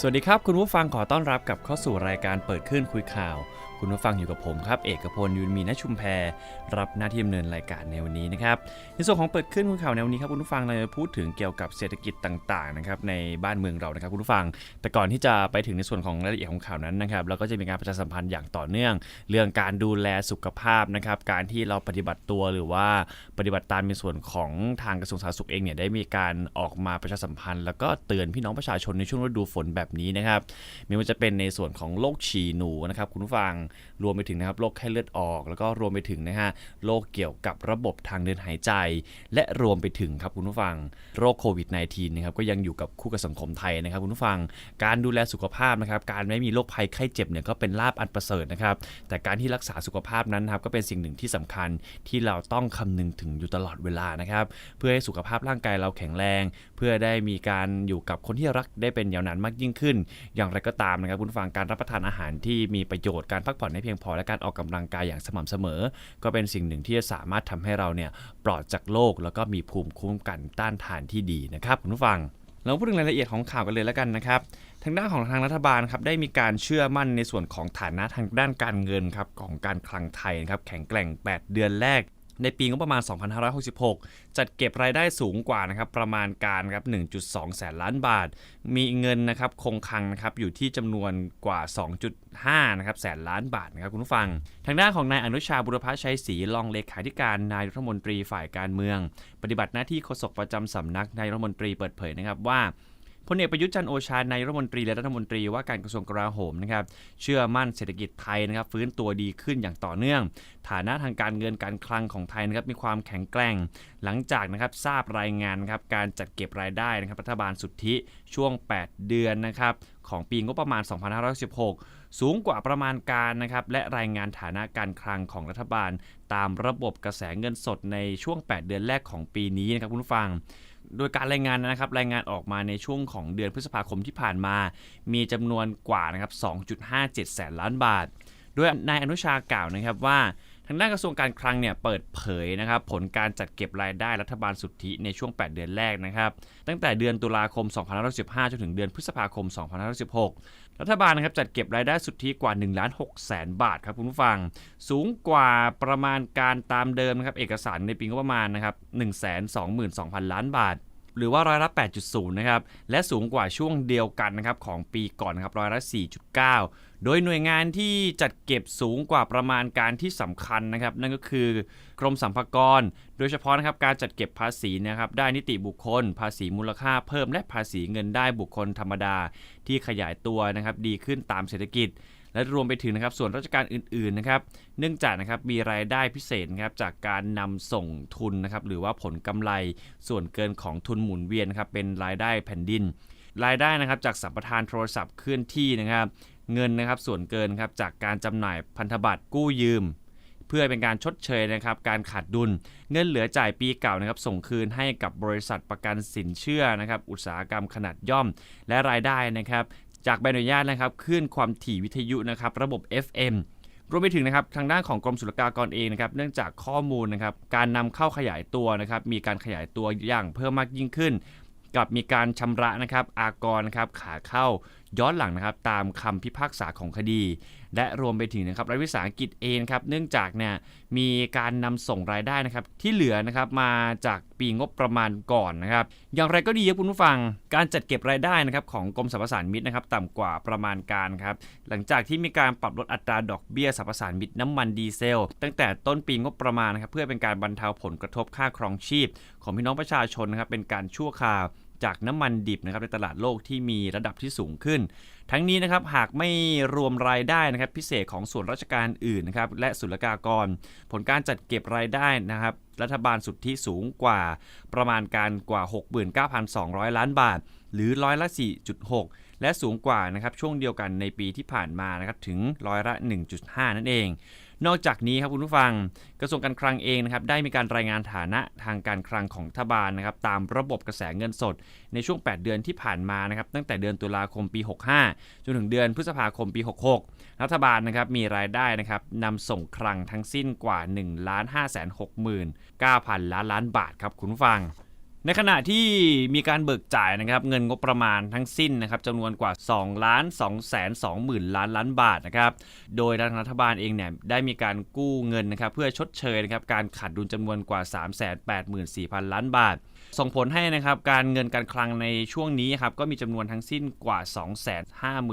สวัสดีครับ คุณผู้ฟังขอต้อนรับกับเข้าสู่รายการเปิดขึ้นคุยข่าว คุณผู้ฟังอยู่กับผมครับ เอกพลยุนมีนชุมแพรรับหน้าที่ดำเนินรายการในวันนี้นะครับในส่วนของเปิดขึ้นคุยข่าวในวันนี้ครับคุณผู้ฟังเราจะพูดถึงเกี่ยวกับเศรษฐกิจต่างๆนะครับในบ้านเมืองเรานะครับคุณผู้ฟัง แต่ก่อนที่จะไปถึงในส่วนของรายละเอียดของข่าวนั้นนะครับเราก็จะมีการประชาสัมพันธ์อย่างต่อเนื่อง เรื่องการดูแลสุขภาพนะครับการที่เราปฏิบัติตัวหรือว่าปฏิบัติตามในส่วนของทางกระทรวงสาธารณสุขเองเนี่ยได้มีการออกมาประชาสัมพันธ์ แล้วก็เตือนพี่น้องประชาชนในช่วงฤดูฝนแบบนี้นะครับไม่ว่าจะเป็นในส่วนของโรคฉี่หนูนะครับคุณผู้ฟังรวมไปถึงนะครับโรคไข้เลือดออก แล้วก็รวมไปถึงนะฮะโรคเกี่ยวกับระบบทางเดินหายใจ และรวมไปถึงครับคุณผู้ฟังโรคโควิด -19 นะครับก็ยังอยู่กับคู่กับสังคมไทยนะครับคุณผู้ฟังการดูแลสุขภาพนะครับการไม่มีโรคภัยไข้เจ็บเนี่ยก็เป็นลาบอันประเสริฐนะครับแต่การที่รักษาสุขภาพนั้นนะครับก็เป็นสิ่งหนึ่งที่สำคัญที่เราต้องคำนึงถึงอยู่ตลอดเวลานะครับเพื่อให้สุขภาพร่างกายเราแข็งแรง เพื่อได้มีการอยู่กับคนที่รักได้เป็นยาวนานมากยิ่งขึ้น อย่างไรก็ตามนะครับคุณผู้ฟังการรับประทานอาหารที่มีประโยชน์การพักผ่อนให้เพียงพอและการออกกำลังกายอย่างสม่ำเสมอ ก็เป็นสิ่งหนึ่งที่จะสามารถทำให้เราเนี่ยปลอดจากโรคแล้วก็มีภูมิคุ้มกันต้านทานที่ดีนะครับคุณผู้ฟังเราพูดถึงรายละเอียดของข่าวกันเลยแล้วกันนะครับ ทางด้านของทางรัฐบาลครับได้มีการเชื่อมั่นในส่วนของฐานะทางด้านการเงินครับของการคลังไทยนะครับแข็งแกร่ง 8 เดือนแรก ในปีงบประมาณ 2566 จัดเก็บรายได้สูงกว่านะครับประมาณการครับ1.2 แสนล้านบาท มีเงินนะครับคงคลังนะครับอยู่ที่จำนวนกว่า 2.5นะครับแสนล้านบาทนะครับคุณผู้ฟัง ทางด้านของนายอนุชาบุรพชัยศรีรองเลขาธิการนายรัฐมนตรีฝ่ายการเมือง ปฏิบัติหน้าที่โฆษกประจำสำนักนายรัฐมนตรีเปิดเผยนะครับว่า พลเอกประยุทธ์จันโอชานายรัฐมนตรีและรัฐมนตรีว่าการกระทรวงกลาโหมนะครับเชื่อมั่นเศรษฐกิจไทยนะครับฟื้นตัวดีขึ้นอย่างต่อเนื่อง ฐานะทางการเงินการคลังของไทยนะครับมีความแข็งแกร่ง หลังจากนะครับทราบรายงานนะครับการจัดเก็บรายได้นะครับรัฐบาลสุทธิช่วง 8 เดือนนะครับของปีงบประมาณ 2516 สูงกว่าประมาณการนะครับและรายงานฐานะการคลังของรัฐบาล ตามระบบกระแสเงินสดในช่วง 8 เดือนแรกของปีนี้นะครับคุณผู้ฟัง โดยการรายงานนะครับ รายงานออกมาในช่วงของเดือนพฤษภาคมที่ผ่านมา มีจำนวนกว่านะครับ 2.57 แสนล้านบาท โดยนายอนุชากล่าวนะครับว่าทางด้านกระทรวงการคลังเนี่ยเปิดเผยนะครับผลการจัดเก็บรายได้รัฐบาลสุทธิในช่วง 8 เดือนแรกนะครับตั้งแต่เดือนตุลาคม 2515 จนถึงเดือนพฤษภาคม 2516 รัฐบาลนะครับจัดเก็บรายได้สุทธิกว่า1ล้าน6แสนบาทครับคุณผู้ฟัง สูงกว่าประมาณการตามเดิมนะครับเอกสารในปีงบประมาณนะครับ122,000 ล้านบาท หรือว่าร้อยละ 8.0 นะครับ และสูงกว่าช่วงเดียวกันนะครับของปีก่อนนะครับร้อยละ 4.9 โดยหน่วยงานที่จัดเก็บสูงกว่าประมาณการที่สำคัญนะครับ นั่นก็คือกรมสรรพากร โดยเฉพาะนะครับการจัดเก็บภาษีนะครับได้นิติบุคคล ภาษีมูลค่าเพิ่มและภาษีเงินได้บุคคลธรรมดา ที่ขยายตัวนะครับดีขึ้นตามเศรษฐกิจ และรวมไปถึงนะครับส่วนราชการอื่นๆนะครับเนื่องจากนะครับมีรายได้พิเศษนะครับจากการนำส่งทุนนะครับหรือว่าผลกำไรส่วนเกินของทุนหมุนเวียนนะครับเป็นรายได้แผ่นดิน รายได้นะครับจากสัมปทานโทรศัพท์เคลื่อนที่นะครับ เงินนะครับส่วนเกินครับจากการจำหน่ายพันธบัตรกู้ยืม เพื่อเป็นการชดเชยนะครับการขาดดุล เงินเหลือจ่ายปีเก่านะครับส่งคืนให้กับบริษัทประกันสินเชื่อนะครับอุตสาหกรรมขนาดย่อม และรายได้นะครับจากใบอนุญาตนะครับคลื่นความถี่วิทยุนะครับระบบ FM รวมไปถึงนะครับทางด้านของกรมศุลกากรเองนะครับเนื่องจากข้อมูลนะครับการนำเข้าขยายตัวนะครับมีการขยายตัวอย่างเพิ่มมากยิ่งขึ้น กับมีการชำระนะครับอากรนะครับขาเข้า ย้อนหลังนะครับตามคำพิพากษาของคดี และรวมไปถึงนะครับรัฐวิสาหกิจเองครับเนื่องจากเนี่ยมีการนำส่งรายได้นะครับที่เหลือนะครับมาจากปีงบประมาณก่อนนะครับอย่างไรก็ดีครับคุณผู้ฟัง การจัดเก็บรายได้นะครับของกรมสรรพสานมิตนะครับต่ำกว่าประมาณการครับหลังจากที่มีการปรับลดอัตราดอกเบี้ยสรรพสานมิตน้ำมันดีเซล ตั้งแต่ต้นปีงบประมาณนะครับเพื่อเป็นการบรรเทาผลกระทบค่าครองชีพ ของพี่น้องประชาชนนะครับเป็นการชั่วคราว จากน้ำมันดิบนะครับในตลาดโลกที่มีระดับที่สูงขึ้น ทั้งนี้นะครับหากไม่รวมรายได้นะครับพิเศษของส่วนราชการอื่นนะครับและศุลกากร ผลการจัดเก็บรายได้นะครับรัฐบาลสุทธิสูงกว่าประมาณการกว่า 69,200 ล้านบาท หรือร้อยละ 4.6 และสูงกว่านะครับช่วงเดียวกันในปีที่ผ่านมานะครับถึงร้อยละ 1.5 นั่นเอง นอกจากนี้ครับคุณผู้ฟังกระทรวงการคลังเองนะครับได้มีการรายงานฐานะทางการคลังของรัฐบาลนะครับตามระบบกระแสเงินสด ในช่วง 8 เดือนที่ผ่านมานะครับตั้งแต่เดือนตุลาคมปี 65 จนถึงเดือนพฤษภาคมปี 66 รัฐบาลนะครับมีรายได้นะครับนำส่งคลังทั้งสิ้นกว่า1 5 6 9 0 0 0 ล้านล้านบาทครับคุณผู้ฟัง ในขณะที่มีการเบิกจ่ายนะครับเงินงบประมาณทั้งสิ้นนะครับจำนวนกว่า2ล้าน2แสน2หมื่นล้านล้านบาทนะครับโดยรัฐบาลเองเนี่ยได้มีการกู้เงินนะครับเพื่อชดเชยนะครับการขาดดุลจำนวนกว่า 3 8 4 0 0 0 ล้านบาท ส่งผลให้นะครับการเงินการคลังในช่วงนี้ครับก็มีจำนวนทั้งสิ้นกว่า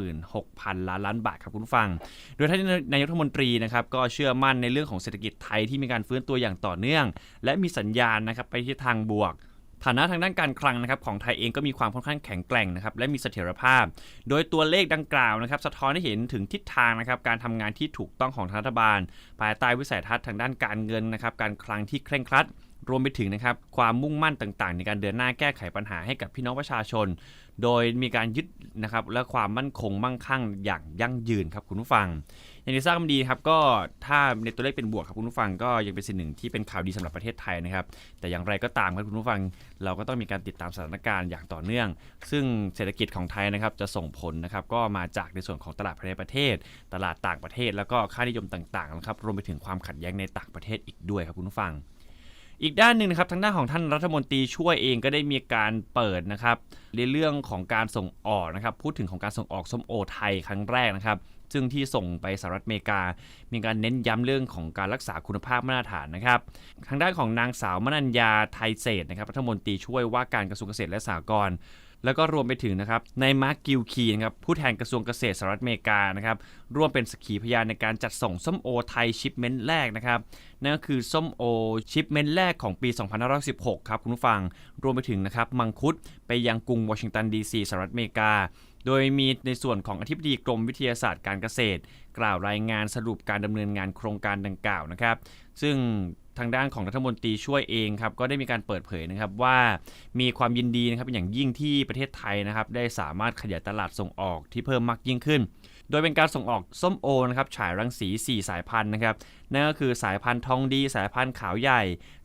256,000 ล้านล้านบาทครับคุณฟัง โดยท่านนายกรัฐมนตรีนะครับก็เชื่อมั่นในเรื่องของเศรษฐกิจไทยที่มีการฟื้นตัวอย่างต่อเนื่อง และมีสัญญาณนะครับไปที่ทางบวก ฐานะทางด้านการคลังนะครับของไทยเองก็มีความค่อนข้างแข็งแกร่งนะครับและมีเสถียรภาพ โดยตัวเลขดังกล่าวนะครับสะท้อนให้เห็นถึงทิศทางนะครับการทำงานที่ถูกต้องของรัฐบาล ภายใต้วิสัยทัศน์ทางด้านการเงินนะครับการคลังที่เคร่งครัดรวมไปถึงนะครับความมุ่งมั่นต่างๆ ในการเดินหน้าแก้ไขปัญหาให้กับพี่น้องประชาชน โดยมีการยึดนะครับและความมั่นคงมั่งคั่งอย่างยั่งยืนครับคุณผู้ฟัง อย่างที่ทราบกันดีครับก็ถ้าในตัวเลขเป็นบวกครับคุณผู้ฟังก็ยังเป็นสิ่งหนึ่งที่เป็นข่าวดีสำหรับประเทศไทยนะครับแต่อย่างไรก็ตามครับคุณผู้ฟัง เราก็ต้องมีการติดตามสถานการณ์อย่างต่อเนื่อง ซึ่งเศรษฐกิจของไทยนะครับจะส่งผลนะครับก็มาจากในส่วนของตลาดภายในประเทศ ตลาดต่างประเทศ แล้วก็ค่านิยมต่างๆนะครับรวมไปถึงความขัดแย้งในต่างประเทศอีกด้วยครับคุณผู้ฟัง อีกด้านหนึ่งนะครับทางด้านของท่านรัฐมนตรีช่วยเองก็ได้มีการเปิดนะครับในเรื่องของการส่งออกนะครับพูดถึงของการส่งออกส้มโอไทยครั้งแรกนะครับ ซึ่งที่ส่งไปสหรัฐอเมริกา มีการเน้นย้ำเรื่องของการรักษาคุณภาพมาตรฐานนะครับ ทางด้านของนางสาวมนัญญาไทยเศษนะครับรัฐมนตรีช่วยว่าการกระทรวงเกษตรและสหกรณ์ แล้วก็รวมไปถึงนะครับในมาร์คกิลคีนะครับผู้แทนกระทรวงเกษตรสหรัฐอเมริกานะครับร่วมเป็นสกขีพยานในการจัดส่งส้มโอไทยชิปเมนต์แรกนะครับนั่นก็คือส้มโอชิปเมนต์แรกของปี 2516 ครับคุณผู้ฟัง รวมไปถึงนะครับมังคุดไปยังกรุงวอชิงตันดีซีสหรัฐอเมริกาโดยมีในส่วนของอธิบดีกรมวิทยาศาสตร์การเกษตร กล่าวรายงานสรุปการดำเนินงานโครงการดังกล่าวนะครับ ซึ่ง ทางด้านของรัฐมนตรีช่วยเองครับก็ได้มีการเปิดเผยนะครับว่ามีความยินดีนะครับเป็นอย่างยิ่งที่ประเทศไทยนะครับได้สามารถขยายตลาดส่งออกที่เพิ่มมากยิ่งขึ้น โดยเป็นการส่งออกส้มโอนะครับฉายรังสี 4 สายพันธุ์นะครับนั่นก็คือสายพันธุ์ทองดี สายพันธุ์ขาวใหญ่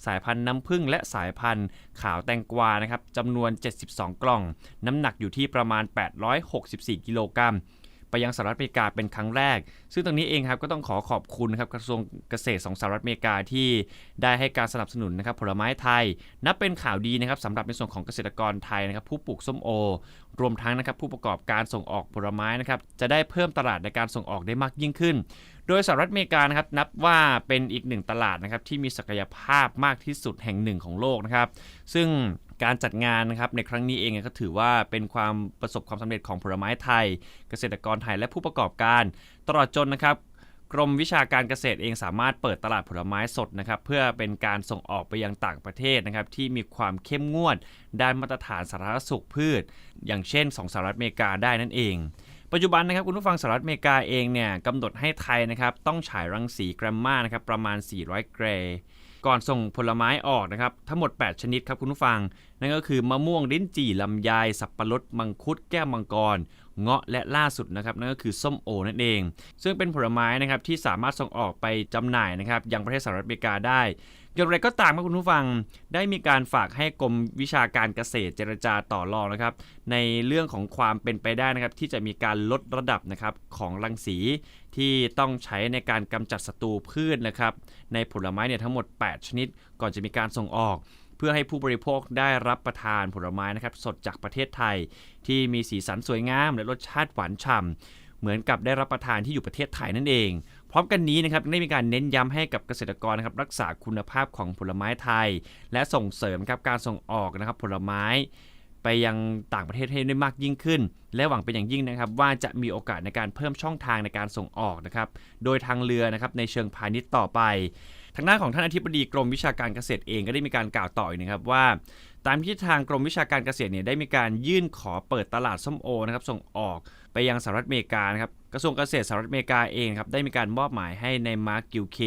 สายพันธุ์น้ำผึ้งและสายพันธุ์ขาวแตงกวานะครับจำนวน 72 กล่อง น้ำหนักอยู่ที่ประมาณ 864 กิโลกรัม ยังสหรัฐอเมริกาเป็นครั้งแรก ซึ่งตรงนี้เองครับก็ต้องขอขอบคุณนะครับกระทรวงเกษตรของสหรัฐอเมริกาที่ได้ให้การสนับสนุนนะครับผลไม้ไทย นับเป็นข่าวดีนะครับสำหรับในส่วนของเกษตรกรไทยนะครับผู้ปลูกส้มโอ รวมทั้งนะครับผู้ประกอบการส่งออกผลไม้นะครับจะได้เพิ่มตลาดในการส่งออกได้มากยิ่งขึ้น โดยสหรัฐอเมริกานะครับนับว่าเป็นอีกหนึ่งตลาดนะครับที่มีศักยภาพมากที่สุดแห่งหนึ่งของโลกนะครับซึ่ง การจัดงานนะครับในครั้งนี้เองก็ถือว่าเป็นความประสบความสำเร็จของผลไม้ไทย เกษตรกรไทยและผู้ประกอบการ ตลอดจนนะครับกรมวิชาการเกษตรเองสามารถเปิดตลาดผลไม้สดนะครับเพื่อเป็นการส่งออกไปยังต่างประเทศนะครับที่มีความเข้มงวด ด้านมาตรฐานสาธารณสุขพืช อย่างเช่น 2สหรัฐอเมริกาได้นั่นเอง ปัจจุบันนะครับคุณผู้ฟังสหรัฐอเมริกาเองเนี่ยกำหนดให้ไทยนะครับต้องฉายรังสีแกรมมานะครับประมาณ 400 เกร ก่อนส่งผลไม้ออกนะครับ ทั้งหมด 8 ชนิดครับคุณผู้ฟัง นั่นก็คือมะม่วงลิ้นจี่ลำไยสับปะรดมังคุดแก้วมังกร เงาะและล่าสุดนะครับนั่นก็คือส้มโอนั่นเอง ซึ่งเป็นผลไม้นะครับที่สามารถส่งออกไปจำหน่ายนะครับยังประเทศสหรัฐอเมริกาได้อย่างไรก็ตามครับคุณผู้ฟังได้มีการฝากให้กรมวิชาการเกษตรเจรจาต่อรองนะครับ ในเรื่องของความเป็นไปได้นะครับ ที่จะมีการลดระดับนะครับของรังสี ที่ต้องใช้ในการกำจัดศัตรูพืชนะครับ ในผลไม้เนี่ยทั้งหมด 8 ชนิด ก่อนจะมีการส่งออก เพื่อให้ผู้บริโภคได้รับประทานผลไม้นะครับ สดจากประเทศไทย ที่มีสีสันสวยงาม และรสชาติหวานฉ่ำเหมือนกับได้รับประทานที่อยู่ประเทศไทยนั่นเอง พร้อมกันนี้นะครับได้มีการเน้นย้ำให้กับเกษตรกรนะครับรักษาคุณภาพของผลไม้ไทย และส่งเสริมครับการส่งออกนะครับผลไม้ ไปยังต่างประเทศให้ได้มากยิ่งขึ้น และหวังเป็นอย่างยิ่งนะครับ ว่าจะมีโอกาสในการเพิ่มช่องทางในการส่งออกนะครับ โดยทางเรือนะครับในเชิงพาณิชย์ต่อไป ทางด้านของท่านอธิบดีกรมวิชาการเกษตรเองก็ได้มีการกล่าวต่ออีกนะครับว่าตามที่ทางกรมวิชาการเกษตรเนี่ยได้มีการยื่นขอเปิดตลาดส้มโอนะครับส่งออกไปยังสหรัฐอเมริกานะครับกระทรวงเกษตรสหรัฐอเมริกาเองครับได้มีการมอบหมายให้ในมาร์คกิลเค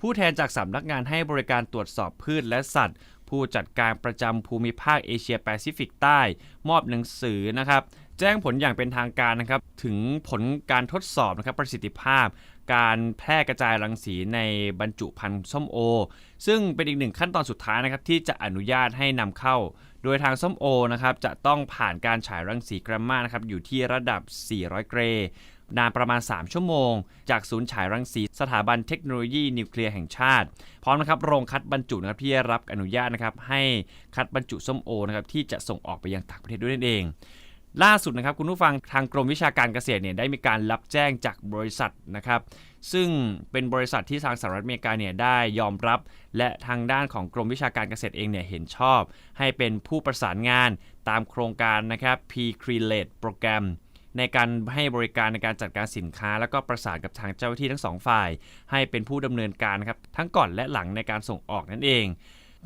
ผู้แทนจากสำนักงานให้บริการตรวจสอบพืชและสัตว์ ผู้จัดการประจำภูมิภาคเอเชียแปซิฟิกใต้ มอบหนังสือนะครับ แจ้งผลอย่างเป็นทางการนะครับ ถึงผลการทดสอบนะครับประสิทธิภาพ การแพร่กระจายรังสีในบรรจุภัณฑ์ส้มโอ ซึ่งเป็นอีกหนึ่งขั้นตอนสุดท้ายนะครับที่จะอนุญาตให้นำเข้า โดยทางส้มโอนะครับจะต้องผ่านการฉายรังสีกรมมานะครับอยู่ที่ระดับ 400 เกร นานประมาณ 3 ชั่วโมง จากศูนย์ฉายรังสีสถาบันเทคโนโลยีนิวเคลียร์แห่งชาติ พร้อมนะครับโรงคัดบรรจุนะครับที่ได้รับอนุญาตนะครับให้คัดบรรจุส้มโอนะครับที่จะส่งออกไปยังต่างประเทศด้วยนั่นเอง ล่าสุดนะครับคุณผู้ฟังทางกรมวิชาการเกษตรเนี่ยได้มีการรับแจ้งจากบริษัทนะครับซึ่งเป็นบริษัทที่ทางสหรัฐอเมริกาเนี่ยได้ยอมรับ และทางด้านของกรมวิชาการเกษตรเองเนี่ยเห็นชอบ ให้เป็นผู้ประสานงานตามโครงการนะครับ P c ในการให้บริการในการจัดการสินค้า แล้วก็ประสานกับทางเจ้าหน้าที่ทั้งสองฝ่าย ให้เป็นผู้ดำเนินการครับทั้งก่อนและหลังในการส่งออกนั่นเอง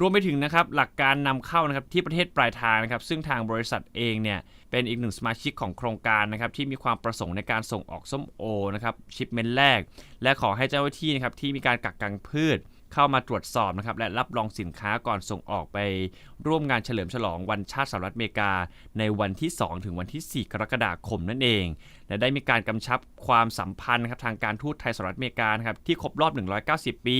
รวมไปถึงนะครับหลักการนำเข้านะครับที่ประเทศปลายทางนะครับซึ่งทางบริษัทเองเนี่ยเป็นอีกหนึ่งสมาชิกของโครงการนะครับที่มีความประสงค์ในการส่งออกส้มโอนะครับชิปเมนต์แรก และขอให้เจ้าหน้าที่นะครับที่มีการกักกันพืช เข้ามาตรวจสอบนะครับและรับรองสินค้าก่อนส่งออกไปร่วมงานเฉลิมฉลองวันชาติสหรัฐอเมริกา ในวันที่ 2 ถึงวันที่ 4 กรกฎาคมนั่นเอง และได้มีการกำชับความสัมพันธ์นะครับทางการทูตไทยสหรัฐอเมริกานะครับที่ครบรอบ 190 ปี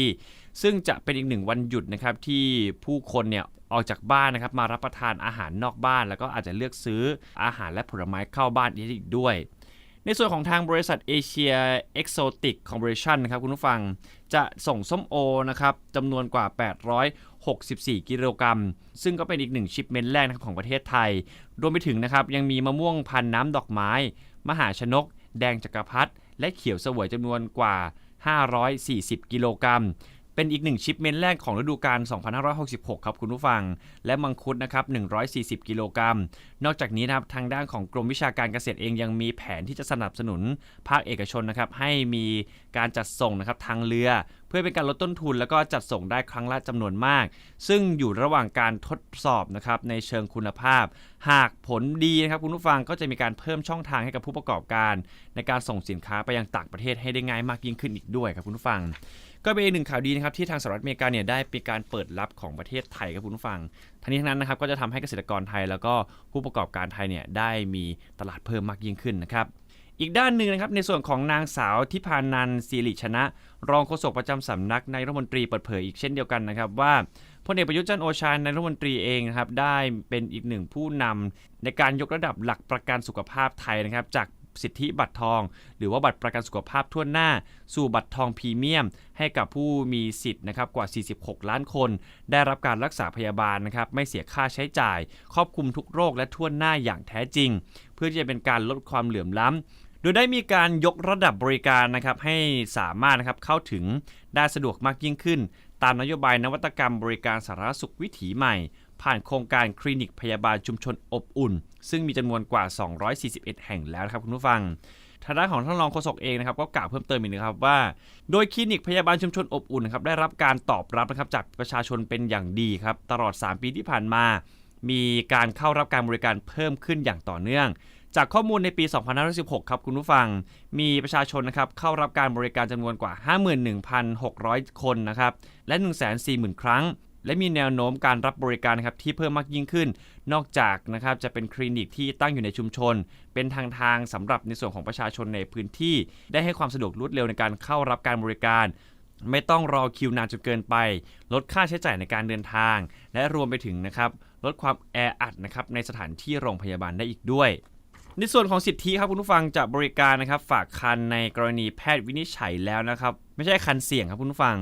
ซึ่งจะเป็นอีกหนึ่งวันหยุดนะครับที่ผู้คนเนี่ยออกจากบ้านนะครับมารับประทานอาหารนอกบ้าน แล้วก็อาจจะเลือกซื้ออาหารและผลไม้เข้าบ้านอีกด้วย ในส่วนของทางบริษัทเอเชียเอ็กโซติกคอร์ปอเรชันนะครับคุณผู้ฟังจะส่งส้มโอนะครับจำนวนกว่า 864 กิโลกรัม ซึ่งก็เป็นอีกหนึ่งชิปเมนต์แรกนะครับของประเทศไทย รวมไปถึงนะครับยังมีมะม่วงพันน้ำดอกไม้ มหาชนก แดงจักรพรรดิและเขียวเสวยจำนวนกว่า 540 กิโลกรัม เป็นอีกหนึ่งชิปเมนต์แรกของฤดูกาล 2566 ครับคุณผู้ฟัง และมังคุดนะครับ 140 กิโลกรัม นอกจากนี้นะครับ ทางด้านของกรมวิชาการเกษตรเองยังมีแผนที่จะสนับสนุนภาคเอกชนนะครับ ให้มีการจัดส่งนะครับทางเรือ พื่อเป็นการลดต้นทุนแล้วก็จัดส่งได้ครั้งละจำนวนมาก ซึ่งอยู่ระหว่างการทดสอบนะครับในเชิงคุณภาพ หากผลดีนะครับคุณผู้ฟังก็จะมีการเพิ่มช่องทางให้กับผู้ประกอบการ ในการส่งสินค้าไปยังต่างประเทศให้ได้ง่ายมากยิ่งขึ้นอีกด้วยครับคุณผู้ฟังก็เป็นอีกหนึ่งข่าวดีนะครับที่ทางสหรัฐอเมริกาเนี่ยได้มีการเปิดรับของประเทศไทยครับคุณผู้ฟังทั้งนี้ทั้งนั้นนะครับก็จะทำให้เกษตรกรไทย แล้วก็ผู้ประกอบการไทยเนี่ยได้มีตลาดเพิ่มมากยิ่งขึ้นนะครับ อีกด้านหนึ่งนะครับในส่วนของนางสาวทิพานันสิริชนะ รองโฆษกประจำสำนักนายรัฐมนตรีเปิดเผยอีกเช่นเดียวกันนะครับว่าพลเอกประยุทธ์จันโอชานายรัฐมนตรีเองนะครับได้เป็นอีกหนึ่งผู้นำในการยกระดับหลักประกันสุขภาพไทยนะครับจาก สิทธิบัตรทอง หรือว่าบัตรประกันสุขภาพทั่วหน้า สู่บัตรทองพรีเมียม ให้กับผู้มีสิทธิ์นะครับกว่า 46 ล้านคน ได้รับการรักษาพยาบาลนะครับไม่เสียค่าใช้จ่าย ครอบคลุมทุกโรคและทั่วหน้าอย่างแท้จริง เพื่อที่จะเป็นการลดความเหลื่อมล้ำโดยได้มีการยกระดับบริการนะครับให้สามารถนะครับเข้าถึงได้สะดวกมากยิ่งขึ้น ตามนโยบายนวัตกรรมบริการสาธารณสุขวิถีใหม่ ผ่านโครงการคลินิกพยาบาลชุมชนอบอุ่น ซึ่งมีจำนวนกว่า 241 แห่งแล้วนะครับคุณผู้ฟังทางด้านของท่านรองโฆษกเองนะครับก็กล่าวเพิ่มเติมอีกนะครับว่า โดยคลินิกพยาบาลชุมชนอบอุ่นครับได้รับการตอบรับนะครับจากประชาชนเป็นอย่างดีครับตลอด 3 ปีที่ผ่านมา มีการเข้ารับการบริการเพิ่มขึ้นอย่างต่อเนื่อง จากข้อมูลในปี 2516 ครับคุณผู้ฟัง มีประชาชนนะครับเข้ารับการบริการจำนวนกว่า 51,600 คนนะครับและ 140,000 ครั้ง และมีแนวโน้มการรับบริการนะครับที่เพิ่มมากยิ่งขึ้น นอกจากนะครับจะเป็นคลินิกที่ตั้งอยู่ในชุมชน เป็นทางทางสำหรับในส่วนของประชาชนในพื้นที่ ได้ให้ความสะดวกรวดเร็วในการเข้ารับการบริการ ไม่ต้องรอคิวนานจนเกินไป ลดค่าใช้จ่ายในการเดินทาง และรวมไปถึงนะครับลดความแออัดนะครับในสถานที่โรงพยาบาลได้อีกด้วยในส่วนของสิทธิครับคุณผู้ฟังจะบริการนะครับฝากคันในกรณีแพทย์วินิจฉัยแล้วนะครับ ไม่ใช่คันเสี่ยงครับคุณผู้ฟัง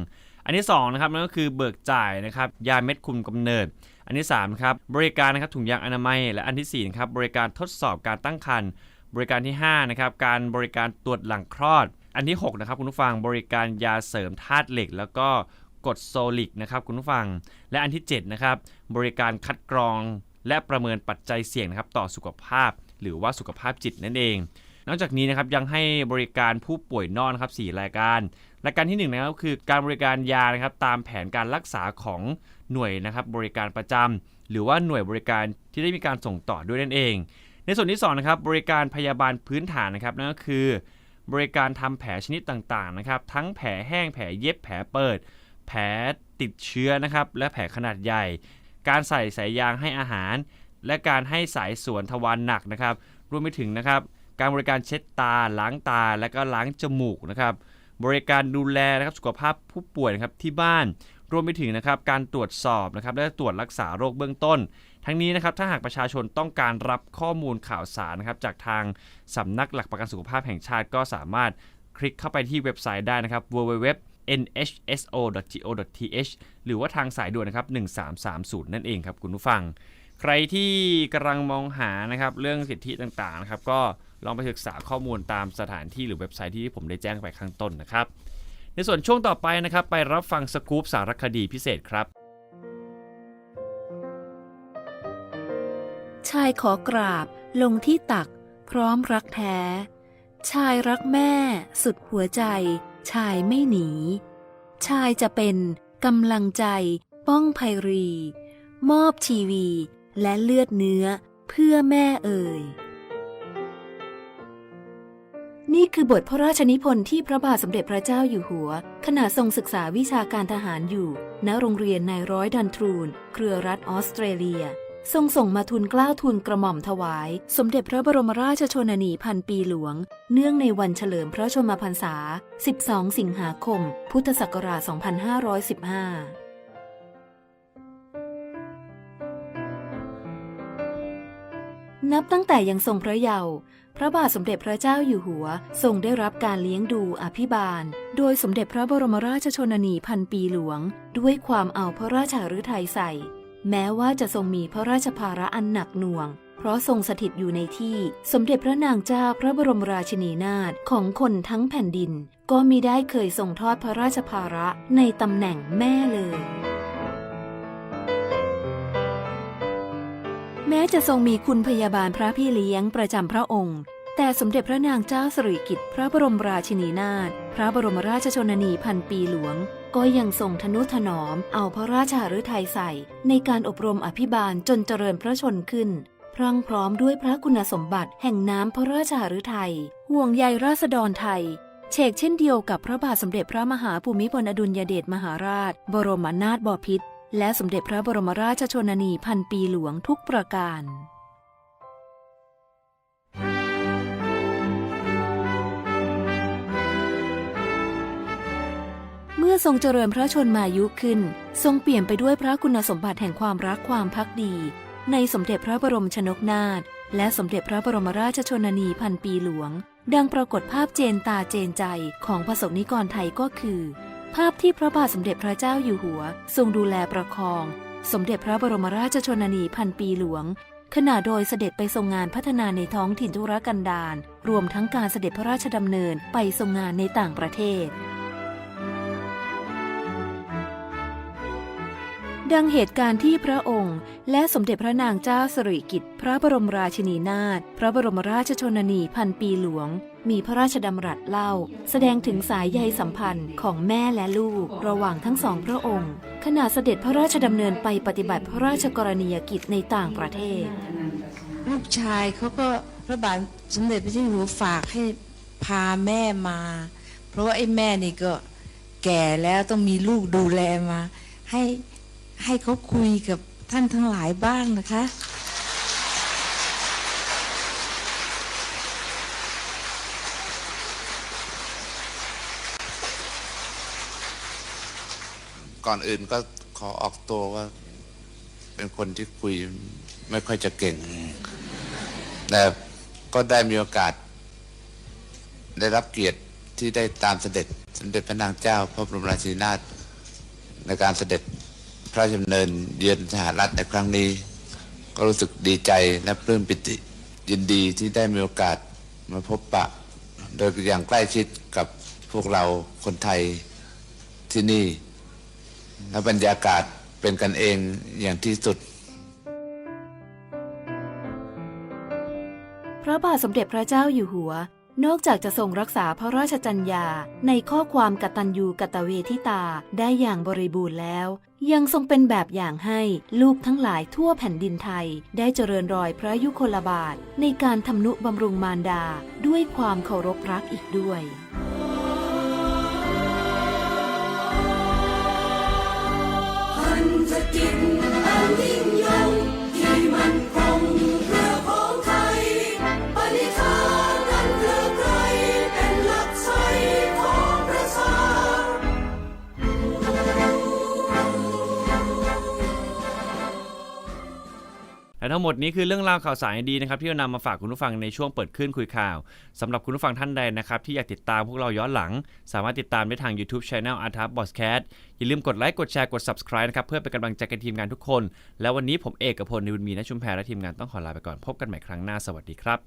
อันที่2นะครับนั่นก็คือเบิกจ่ายนะครับยาเม็ดคุมกำเนิด อันที่3ครับบริการนะครับถุงยางอนามัย และอันที่4นะครับบริการทดสอบการตั้งครรภ์บริการที่5นะครับการบริการตรวจหลังคลอด อันที่6นะครับคุณผู้ฟังบริการยาเสริมธาตุเหล็ก แล้วก็กดโซลิกนะครับคุณผู้ฟัง และอันที่7นะครับบริการคัดกรองและประเมินปัจจัยเสี่ยงนะครับต่อสุขภาพ หรือว่าสุขภาพจิตนั่นเอง นอกจากนี้นะครับยังให้บริการผู้ป่วยนอกนะครับ4รายการรายการที่1นนะครับก็คือการบริการยานะครับตามแผนการรักษาของหน่วยนะครับบริการประจำหรือว่าหน่วยบริการที่ได้มีการส่งต่อด้วยนั่นเอง ในส่วนที่2นะครับบริการพยาบาลพื้นฐานนะครับนั่นก็คือบริการทำแผลชนิดต่างๆนะครับทั้งแผลแห้งแผลเย็บแผลเปิด แผลติดเชื้อนะครับและแผลขนาดใหญ่ การใส่สายยางให้อาหาร และการให้สายสวนทวารหนักนะครับรวมไปถึงนะครับ การบริการเช็ดตา ล้างตา และก็ล้างจมูกนะครับ บริการดูแลนะครับสุขภาพผู้ป่วยนะครับที่บ้าน รวมไปถึงนะครับการตรวจสอบนะครับและตรวจรักษาโรคเบื้องต้น ทั้งนี้นะครับถ้าหากประชาชนต้องการรับข้อมูลข่าวสารนะครับจากทางสำนักหลักประกันสุขภาพแห่งชาติก็สามารถคลิกเข้าไปที่เว็บไซต์ได้นะครับ www nhso.go.th หรือว่าทางสายด่วนนะครับ 1330 นั่นเองครับคุณผู้ฟัง ใครที่กำลังมองหานะครับเรื่องสิทธิต่างๆนะครับก็ ลองไปศึกษาข้อมูลตามสถานที่หรือเว็บไซต์ที่ผมได้แจ้งไปข้างต้นนะครับ ในส่วนช่วงต่อไปนะครับ ไปรับฟังสกู๊ปสารคดีพิเศษครับ ชายขอกราบลงที่ตัก พร้อมรักแท้ ชายรักแม่สุดหัวใจ ชายไม่หนี ชายจะเป็นกำลังใจ ป้องภัยรี มอบชีวี และเลือดเนื้อเพื่อแม่เอ่ย นี่คือบทพระราชนิพนธ์ที่พระบาทสมเด็จพระเจ้าอยู่หัว ขณะทรงศึกษาวิชาการทหารอยู่ ณโรงเรียนนายร้อยดันทรูน เครือรัฐออสเตรเลีย ทรงส่งมาทุนกล้าทุนกระหม่อมถวาย สมเด็จพระบรมราชชนนีพันปีหลวง เนื่องในวันเฉลิมพระชนมพรรษา 12 สิงหาคม พุทธศักราช 2515นับตั้งแต่ยังทรงพระเยาว์ พระบาทสมเด็จพระเจ้าอยู่หัว ทรงได้รับการเลี้ยงดูอภิบาล โดยสมเด็จพระบรมราชชนนีพันปีหลวง ด้วยความเอาพระราชาฤทัยใส่ แม้ว่าจะทรงมีพระราชภาระอันหนักหน่วง เพราะทรงสถิตอยู่ในที่ สมเด็จพระนางเจ้าพระบรมราชินีนาถของคนทั้งแผ่นดิน ก็มิได้เคยทรงทอดพระราชภาระในตำแหน่งแม่เลย แม้จะทรงมีคุณพยาบาลพระพี่เลี้ยงประจำพระองค์ แต่สมเด็จพระนางเจ้าสิริกิติ์พระบรมราชินีนาถพระบรมราชชนนีพันปีหลวง ก็ยังทรงทนุถนอมเอาพระราชาฤทัยใส่ ในการอบรมอภิบาลจนเจริญพระชนขึ้น พรั่งพร้อมด้วยพระคุณสมบัติแห่งน้ำพระราชาฤทัยห่วงใยราษฎรไทยเชกเช่นเดียวกับพระบาทสมเด็จพระมหาภูมิพลอดุลยเดชมหาราช บรมนาถบพิตร และสมเด็จพระบรมราชชนนีพันปีหลวงทุกประการเมื่อทรงเจริญพระชนมายุขึ้น ทรงเปลี่ยนไปด้วยพระคุณสมบัติแห่งความรักความพักดี ในสมเด็จพระบรมชนกนาถและสมเด็จพระบรมราชชนนีพันปีหลวง ดังปรากฏภาพเจนตาเจนใจของประสบนิกรไทยก็คือ ภาพที่พระบาทสมเด็จพระเจ้าอยู่หัว ทรงดูแลประคอง สมเด็จพระบรมราชชนนีพันปีหลวง ขณะโดยเสด็จไปทรงงานพัฒนาในท้องถิ่นธุรกันดารรวมทั้งการเสด็จพระราชดำเนินไปทรงงานในต่างประเทศ ดังเหตุการณ์ที่พระองค์ และสมเด็จพระนางเจ้าสิริกิติ์พระบรมราชินีนาถพระบรมราชชนนีพันปีหลวง มีพระราชดำรัสเล่า แสดงถึงสายใยสัมพันธ์ของแม่และลูกระหว่างทั้งสองพระองค์ ขณะเสด็จพระราชดำเนินไปปฏิบัติพระราชกรณียกิจในต่างประเทศ ลูกชายเขาก็พระบาทสมเด็จพระเจ้าอยู่หัวฝากให้พาแม่มา เพราะว่าไอ้แม่นี่ก็แก่แล้วต้องมีลูกดูแลมา ให้ ให้เขาคุยกับท่านทั้งหลายบ้างนะคะ ก่อนอื่นก็ขอออกตัวว่า เป็นคนที่คุยไม่ค่อยจะเก่ง แต่ก็ได้มีโอกาส ได้รับเกียรติที่ได้ตามเสด็จสมเด็จพระนางเจ้า พระบรมราชินีนาถในการเสด็จ พระราชดำเนินเยือนสหรัฐในครั้งนี้ ก็รู้สึกดีใจและปลื้มปิติ ยินดีที่ได้มีโอกาสมาพบปะ โดยอย่างใกล้ชิดกับพวกเราคนไทยที่นี่ และบรรยากาศเป็นกันเองอย่างที่สุด พระบาทสมเด็จพระเจ้าอยู่หัว นอกจากจะทรงรักษาพระราชจัญญาในข้อความกตัญญูกตเวทิตาได้อย่างบริบูรณ์แล้ว ยังทรงเป็นแบบอย่างให้ลูกทั้งหลายทั่วแผ่นดินไทย ได้เจริญรอยพระยุคลบาท ในการทำนุบำรุงมารดาด้วยความเคารพรักอีกด้วย และทั้งหมดนี้คือเรื่องราวข่าวสารดีนะครับที่เรานำมาฝากคุณผู้ฟังในช่วงเปิดขึ้นคุยข่าวสำหรับคุณผู้ฟังท่านใดนะครับที่อยากติดตามพวกเราย้อนหลัง สามารถติดตามได้ทาง YouTube Channel a r t a b o s c a t อย่าลืมกดไลค์กดแชร์กด Subscribe นะครับเพื่อเป็นกำลังใจกับทีมงานทุกคน แล้ววันนี้ผมเอกกับพลนิวมีนชุมแพรและทีมงานต้องขอลาไปก่อนพบกันใหม่ครั้งหน้าสวัสดีครับ